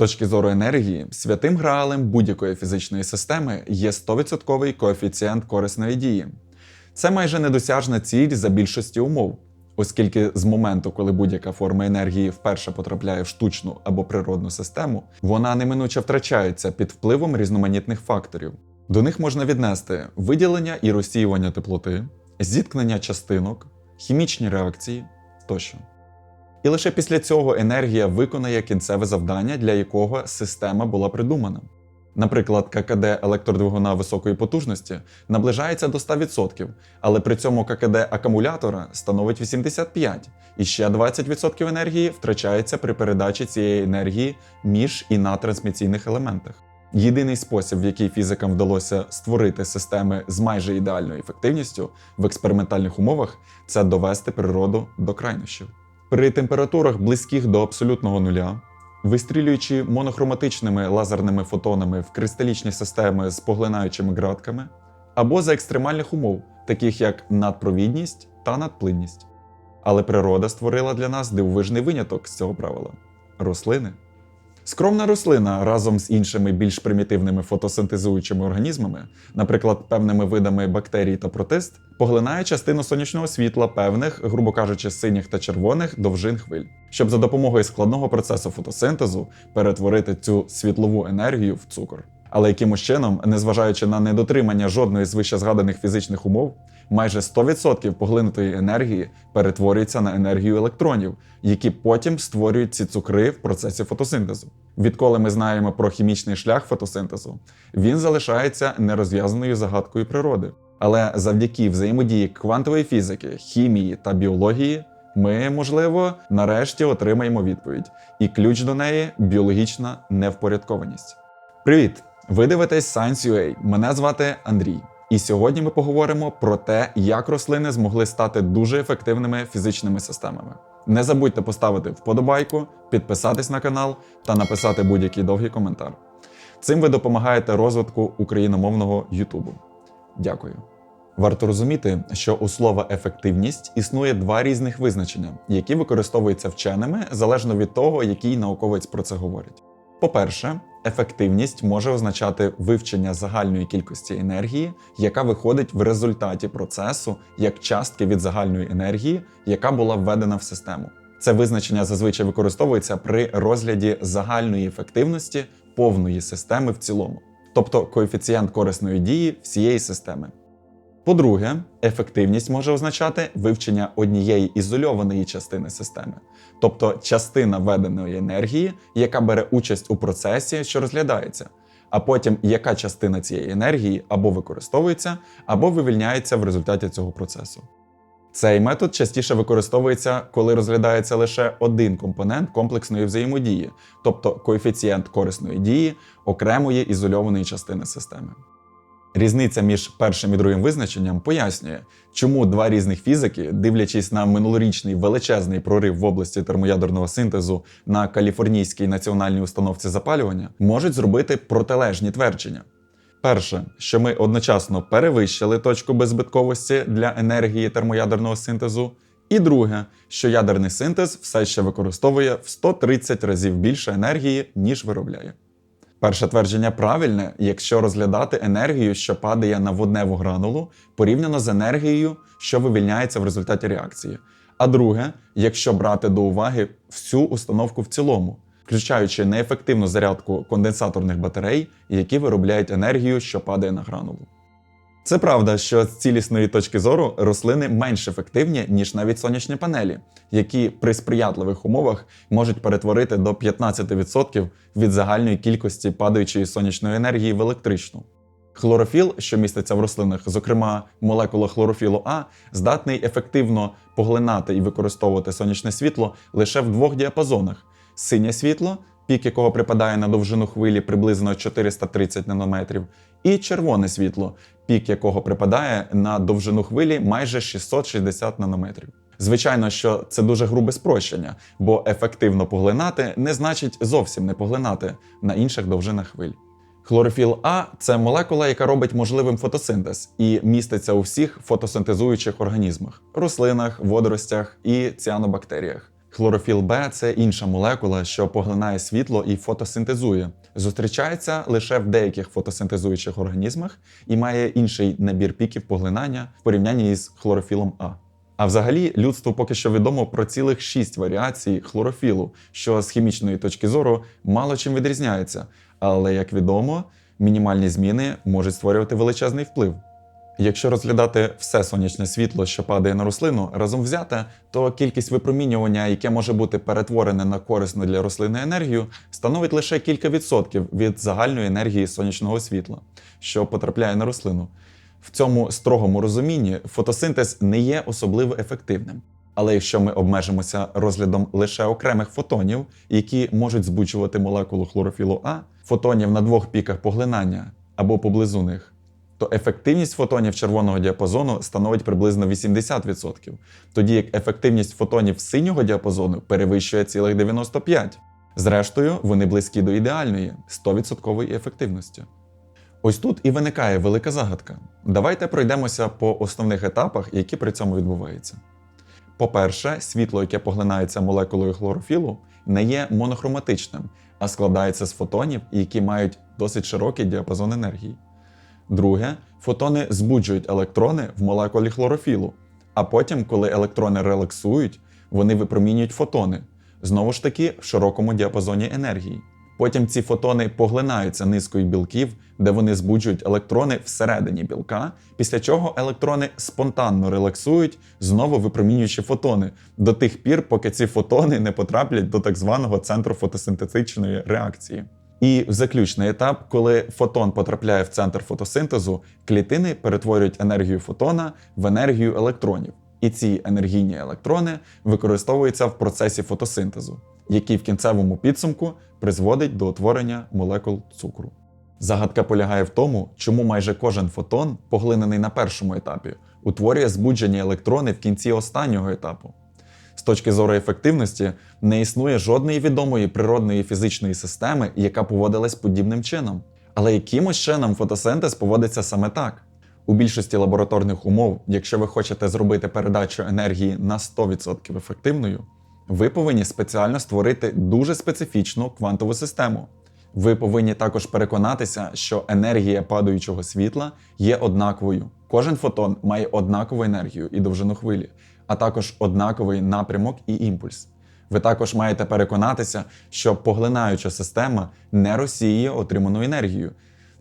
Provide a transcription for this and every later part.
точки зору енергії, святим граалем будь-якої фізичної системи є 100% коефіцієнт корисної дії. Це майже недосяжна ціль за більшості умов, оскільки з моменту, коли будь-яка форма енергії вперше потрапляє в штучну або природну систему, вона неминуче втрачається під впливом різноманітних факторів. До них можна віднести виділення і розсіювання теплоти, зіткнення частинок, хімічні реакції тощо. І лише після цього енергія виконає кінцеве завдання, для якого система була придумана. Наприклад, ККД електродвигуна високої потужності наближається до 100%, але при цьому ККД акумулятора становить 85%, і ще 20% енергії втрачається при передачі цієї енергії між і на трансмісійних елементах. Єдиний спосіб, в який фізикам вдалося створити системи з майже ідеальною ефективністю в експериментальних умовах, це довести природу до крайнощів. При температурах близьких до абсолютного нуля, вистрілюючи монохроматичними лазерними фотонами в кристалічні системи з поглинаючими ґратками, або за екстремальних умов, таких як надпровідність та надплинність. Але природа створила для нас дивовижний виняток з цього правила рослини. Скромна рослина разом з іншими більш примітивними фотосинтезуючими організмами, наприклад, певними видами бактерій та протист, поглинає частину сонячного світла певних, грубо кажучи, синіх та червоних довжин хвиль, щоб за допомогою складного процесу фотосинтезу перетворити цю світлову енергію в цукор. Але якимось чином, незважаючи на недотримання жодної з вище згаданих фізичних умов, майже 100% поглинутої енергії перетворюється на енергію електронів, які потім створюють ці цукри в процесі фотосинтезу. Відколи ми знаємо про хімічний шлях фотосинтезу, він залишається нерозв'язаною загадкою природи. Але завдяки взаємодії квантової фізики, хімії та біології, ми, можливо, нарешті отримаємо відповідь, і ключ до неї біологічна невпорядкованість. Привіт! Ви дивитесь Science.ua. Мене звати Андрій. І сьогодні ми поговоримо про те, як рослини змогли стати дуже ефективними фізичними системами. Не забудьте поставити вподобайку, підписатись на канал та написати будь-який довгий коментар. Цим ви допомагаєте розвитку україномовного Ютубу. Дякую. Варто розуміти, що у слова ефективність існує два різних визначення, які використовуються вченими залежно від того, який науковець про це говорить. По-перше, ефективність може означати вивчення загальної кількості енергії, яка виходить в результаті процесу як частки від загальної енергії, яка була введена в систему. Це визначення зазвичай використовується при розгляді загальної ефективності повної системи в цілому, тобто коефіцієнт корисної дії всієї системи. По-друге, ефективність може означати вивчення однієї ізольованої частини системи, тобто частина введеної енергії, яка бере участь у процесі, що розглядається, а потім яка частина цієї енергії або використовується, або вивільняється в результаті цього процесу. Цей метод частіше використовується, коли розглядається лише один компонент комплексної взаємодії, тобто коефіцієнт корисної дії окремої ізольованої частини системи. Різниця між першим і другим визначенням пояснює, чому два різних фізики, дивлячись на минулорічний величезний прорив в області термоядерного синтезу на Каліфорнійській національній установці запалювання, можуть зробити протилежні твердження. Перше, що ми одночасно перевищили точку беззбитковості для енергії термоядерного синтезу. І друге, що ядерний синтез все ще використовує в 130 разів більше енергії, ніж виробляє. Перше твердження правильне, якщо розглядати енергію, що падає на водневу гранулу, порівняно з енергією, що вивільняється в результаті реакції. А друге, якщо брати до уваги всю установку в цілому, включаючи неефективну зарядку конденсаторних батарей, які виробляють енергію, що падає на гранулу. Це правда, що з цілісної точки зору рослини менш ефективні, ніж навіть сонячні панелі, які при сприятливих умовах можуть перетворити до 15% від загальної кількості падаючої сонячної енергії в електричну. Хлорофіл, що міститься в рослинах, зокрема молекула хлорофілу А, здатний ефективно поглинати і використовувати сонячне світло лише в двох діапазонах: синє світло, пік якого припадає на довжину хвилі приблизно 430 нанометрів, і червоне світло, пік якого припадає на довжину хвилі майже 660 нанометрів. Звичайно, що це дуже грубе спрощення, бо ефективно поглинати не значить зовсім не поглинати на інших довжинах хвиль. Хлорофіл А це молекула, яка робить можливим фотосинтез і міститься у всіх фотосинтезуючих організмах рослинах, водоростях і ціанобактеріях. Хлорофіл Б це інша молекула, що поглинає світло і фотосинтезує. Зустрічається лише в деяких фотосинтезуючих організмах і має інший набір піків поглинання в порівнянні із хлорофілом А. А взагалі, людству поки що відомо про цілих шість варіацій хлорофілу, що з хімічної точки зору мало чим відрізняється. Але як відомо, мінімальні зміни можуть створювати величезний вплив. Якщо розглядати все сонячне світло, що падає на рослину, разом взяте, то кількість випромінювання, яке може бути перетворене на корисну для рослини енергію, становить лише кілька відсотків від загальної енергії сонячного світла, що потрапляє на рослину. В цьому строгому розумінні фотосинтез не є особливо ефективним. Але якщо ми обмежимося розглядом лише окремих фотонів, які можуть збучувати молекулу хлорофілу А, фотонів на двох піках поглинання або поблизу них, то ефективність фотонів червоного діапазону становить приблизно 80%, тоді як ефективність фотонів синього діапазону перевищує цілих 95%. Зрештою, вони близькі до ідеальної 100% ефективності. Ось тут і виникає велика загадка. Давайте пройдемося по основних етапах, які при цьому відбуваються. По-перше, світло, яке поглинається молекулою хлорофілу, не є монохроматичним, а складається з фотонів, які мають досить широкий діапазон енергії. Друге, фотони збуджують електрони в молекулі хлорофілу, а потім, коли електрони релаксують, вони випромінюють фотони, знову ж таки в широкому діапазоні енергії. Потім ці фотони поглинаються низкою білків, де вони збуджують електрони всередині білка, після чого електрони спонтанно релаксують, знову випромінюючи фотони до тих пір, поки ці фотони не потраплять до так званого центру фотосинтетичної реакції. І заключний етап, коли фотон потрапляє в центр фотосинтезу, клітини перетворюють енергію фотона в енергію електронів. І ці енергійні електрони використовуються в процесі фотосинтезу, який в кінцевому підсумку призводить до утворення молекул цукру. Загадка полягає в тому, чому майже кожен фотон, поглинений на першому етапі, утворює збуджені електрони в кінці останнього етапу. З точки зору ефективності, не існує жодної відомої природної фізичної системи, яка поводилась подібним чином. Але якимось чином фотосинтез поводиться саме так. У більшості лабораторних умов, якщо ви хочете зробити передачу енергії на 100% ефективною, ви повинні спеціально створити дуже специфічну квантову систему. Ви повинні також переконатися, що енергія падаючого світла є однаковою. Кожен фотон має однакову енергію і довжину хвилі, а також однаковий напрямок і імпульс. Ви також маєте переконатися, що поглинаюча система не розсіює отриману енергію.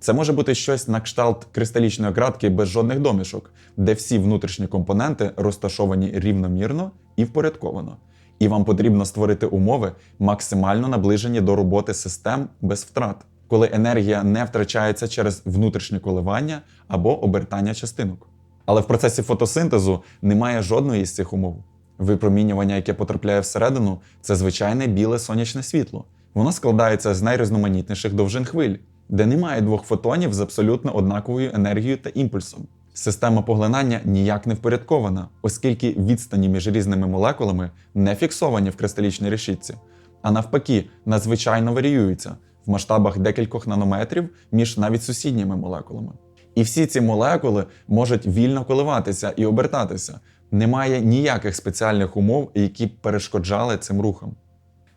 Це може бути щось на кшталт кристалічної градки без жодних домішок, де всі внутрішні компоненти розташовані рівномірно і впорядковано. І вам потрібно створити умови, максимально наближені до роботи систем без втрат, коли енергія не втрачається через внутрішнє коливання або обертання частинок. Але в процесі фотосинтезу немає жодної з цих умов. Випромінювання, яке потрапляє всередину, це звичайне біле сонячне світло. Воно складається з найрізноманітніших довжин хвиль, де немає двох фотонів з абсолютно однаковою енергією та імпульсом. Система поглинання ніяк не впорядкована, оскільки відстані між різними молекулами не фіксовані в кристалічній решітці, а навпаки, надзвичайно варіюються в масштабах декількох нанометрів між навіть сусідніми молекулами. І всі ці молекули можуть вільно коливатися і обертатися. Немає ніяких спеціальних умов, які б перешкоджали цим рухам.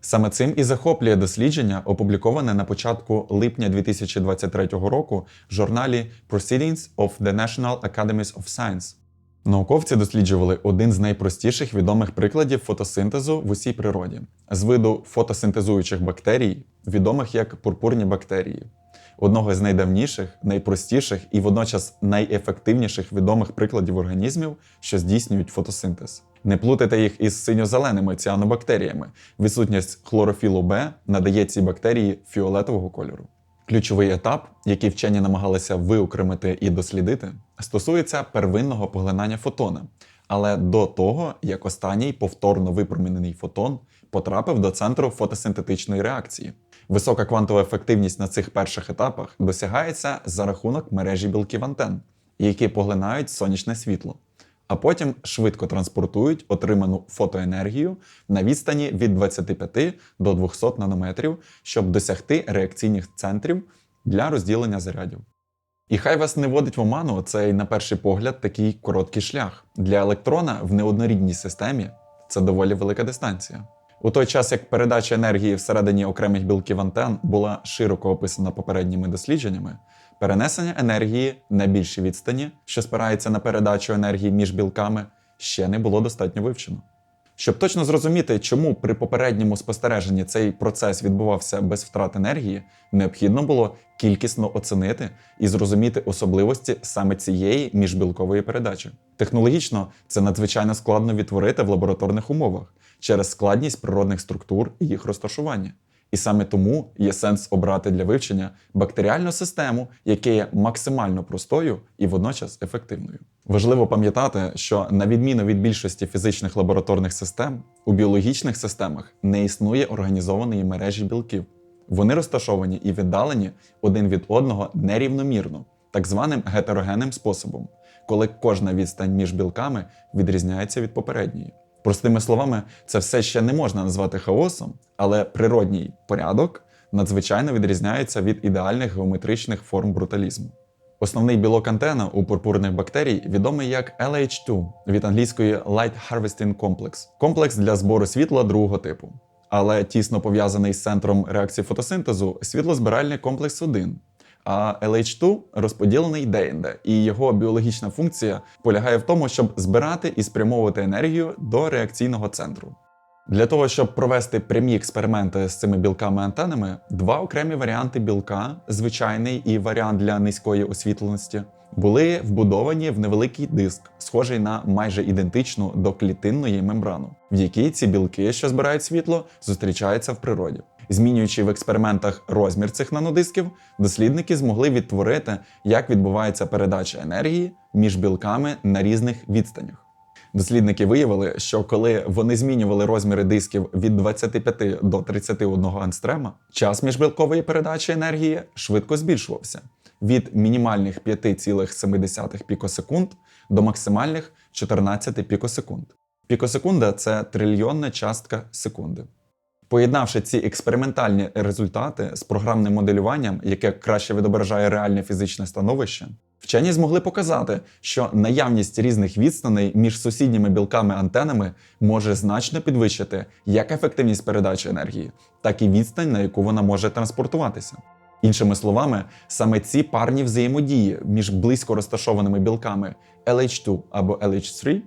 Саме цим і захоплює дослідження, опубліковане на початку липня 2023 року в журналі Proceedings of the National Academies of Science. Науковці досліджували один з найпростіших відомих прикладів фотосинтезу в усій природі з виду фотосинтезуючих бактерій, відомих як пурпурні бактерії, одного з найдавніших, найпростіших і водночас найефективніших відомих прикладів організмів, що здійснюють фотосинтез. Не плутайте їх із синьо-зеленими ціанобактеріями. Відсутність хлорофілу Б надає цій бактерії фіолетового кольору. Ключовий етап, який вчені намагалися виокремити і дослідити, стосується первинного поглинання фотона, але до того, як останній повторно випромінений фотон потрапив до центру фотосинтетичної реакції. Висока квантова ефективність на цих перших етапах досягається за рахунок мережі білків антен, які поглинають сонячне світло, а потім швидко транспортують отриману фотоенергію на відстані від 25 до 200 нанометрів, щоб досягти реакційних центрів для розділення зарядів. І хай вас не водить в оману цей, на перший погляд, такий короткий шлях. Для електрона в неоднорідній системі це доволі велика дистанція. У той час як передача енергії всередині окремих білків антен була широко описана попередніми дослідженнями, перенесення енергії на більші відстані, що спирається на передачу енергії між білками, ще не було достатньо вивчено. Щоб точно зрозуміти, чому при попередньому спостереженні цей процес відбувався без втрат енергії, необхідно було кількісно оцінити і зрозуміти особливості саме цієї міжбілкової передачі. Технологічно це надзвичайно складно відтворити в лабораторних умовах через складність природних структур і їх розташування. І саме тому є сенс обрати для вивчення бактеріальну систему, яка є максимально простою і водночас ефективною. Важливо пам'ятати, що на відміну від більшості фізичних лабораторних систем, у біологічних системах не існує організованої мережі білків. Вони розташовані і віддалені один від одного нерівномірно, так званим гетерогенним способом, коли кожна відстань між білками відрізняється від попередньої. Простими словами, це все ще не можна назвати хаосом, але природній порядок надзвичайно відрізняється від ідеальних геометричних форм бруталізму. Основний білок антена у пурпурних бактерій відомий як LH2 від англійської Light Harvesting Complex – комплекс для збору світла другого типу. Але тісно пов'язаний з центром реакції фотосинтезу світлозбиральний комплекс 1. А LH2 розподілений деінде, і його біологічна функція полягає в тому, щоб збирати і спрямовувати енергію до реакційного центру. Для того, щоб провести прямі експерименти з цими білками-антенами, два окремі варіанти білка, звичайний і варіант для низької освітленості, були вбудовані в невеликий диск, схожий на майже ідентичну до клітинної мембрану, в якій ці білки, що збирають світло, зустрічаються в природі. Змінюючи в експериментах розмір цих нанодисків, дослідники змогли відтворити, як відбувається передача енергії між білками на різних відстанях. Дослідники виявили, що коли вони змінювали розміри дисків від 25 до 31 анстрема, час міжбілкової передачі енергії швидко збільшувався від мінімальних 5,7 пікосекунд до максимальних 14 пікосекунд. Пікосекунда це трильйонна частка секунди. Поєднавши ці експериментальні результати з програмним моделюванням, яке краще відображає реальне фізичне становище, вчені змогли показати, що наявність різних відстаней між сусідніми білками-антенами може значно підвищити як ефективність передачі енергії, так і відстань, на яку вона може транспортуватися. Іншими словами, саме ці парні взаємодії між близько розташованими білками LH2 або LH3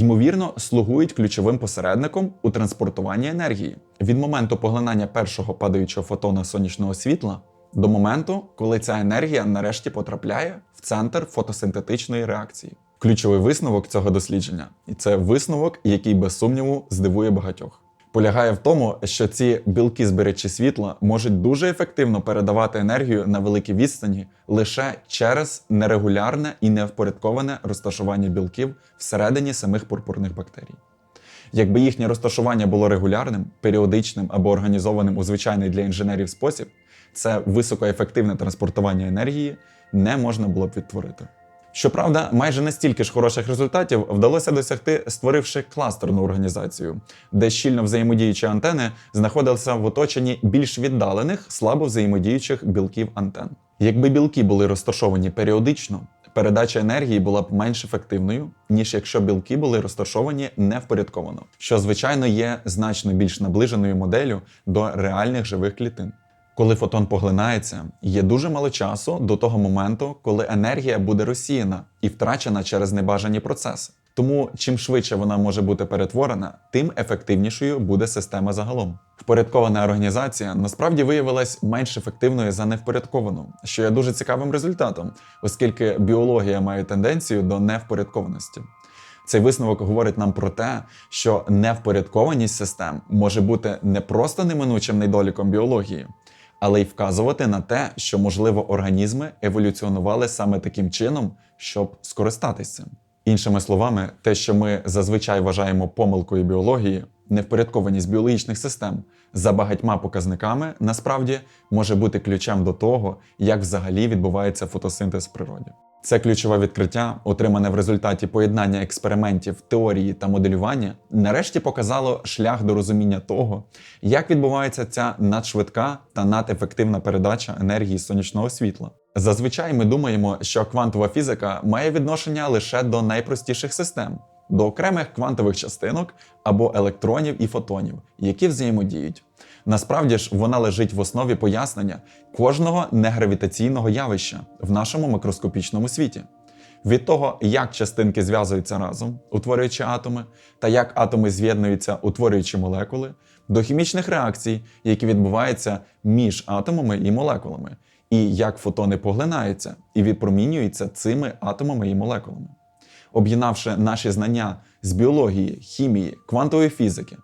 ймовірно, слугують ключовим посередником у транспортуванні енергії від моменту поглинання першого падаючого фотона сонячного світла до моменту, коли ця енергія нарешті потрапляє в центр фотосинтетичної реакції. Ключовий висновок цього дослідження, і це висновок, який без сумніву здивує багатьох. Полягає в тому, що ці білки зберечі світла можуть дуже ефективно передавати енергію на великі відстані лише через нерегулярне і невпорядковане розташування білків всередині самих пурпурних бактерій. Якби їхнє розташування було регулярним, періодичним або організованим у звичайний для інженерів спосіб, це високоефективне транспортування енергії не можна було б відтворити. Щоправда, майже настільки ж хороших результатів вдалося досягти, створивши кластерну організацію, де щільно взаємодіючі антени знаходилися в оточенні більш віддалених, слабо взаємодіючих білків антен. Якби білки були розташовані періодично, передача енергії була б менш ефективною, ніж якщо білки були розташовані невпорядковано, що звичайно є значно більш наближеною моделлю до реальних живих клітин. Коли фотон поглинається, є дуже мало часу до того моменту, коли енергія буде розсіяна і втрачена через небажані процеси. Тому чим швидше вона може бути перетворена, тим ефективнішою буде система загалом. Впорядкована організація насправді виявилась менш ефективною за невпорядковану, що є дуже цікавим результатом, оскільки біологія має тенденцію до невпорядкованості. Цей висновок говорить нам про те, що невпорядкованість систем може бути не просто неминучим недоліком біології, але й вказувати на те, що, можливо, організми еволюціонували саме таким чином, щоб скористатися цим. Іншими словами, те, що ми зазвичай вважаємо помилкою біології, невпорядкованість біологічних систем за багатьма показниками насправді може бути ключем до того, як взагалі відбувається фотосинтез в природі. Це ключове відкриття, отримане в результаті поєднання експериментів, теорії та моделювання, нарешті показало шлях до розуміння того, як відбувається ця надшвидка та надефективна передача енергії сонячного світла. Зазвичай ми думаємо, що квантова фізика має відношення лише до найпростіших систем, до окремих квантових частинок або електронів і фотонів, які взаємодіють. Насправді ж вона лежить в основі пояснення кожного негравітаційного явища в нашому макроскопічному світі. Від того, як частинки зв'язуються разом, утворюючи атоми, та як атоми з'єднуються, утворюючи молекули, до хімічних реакцій, які відбуваються між атомами і молекулами, і як фотони поглинаються і відпромінюються цими атомами і молекулами. Об'єднавши наші знання з біології, хімії, квантової фізики,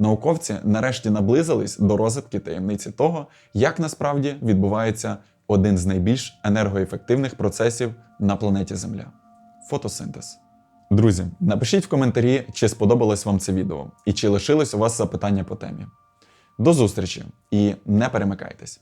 науковці нарешті наблизились до розвитки таємниці того, як насправді відбувається один з найбільш енергоефективних процесів на планеті Земля фотосинтез. Друзі, напишіть в коментарі, чи сподобалось вам це відео і чи лишилось у вас запитання по темі. До зустрічі і не перемикайтесь!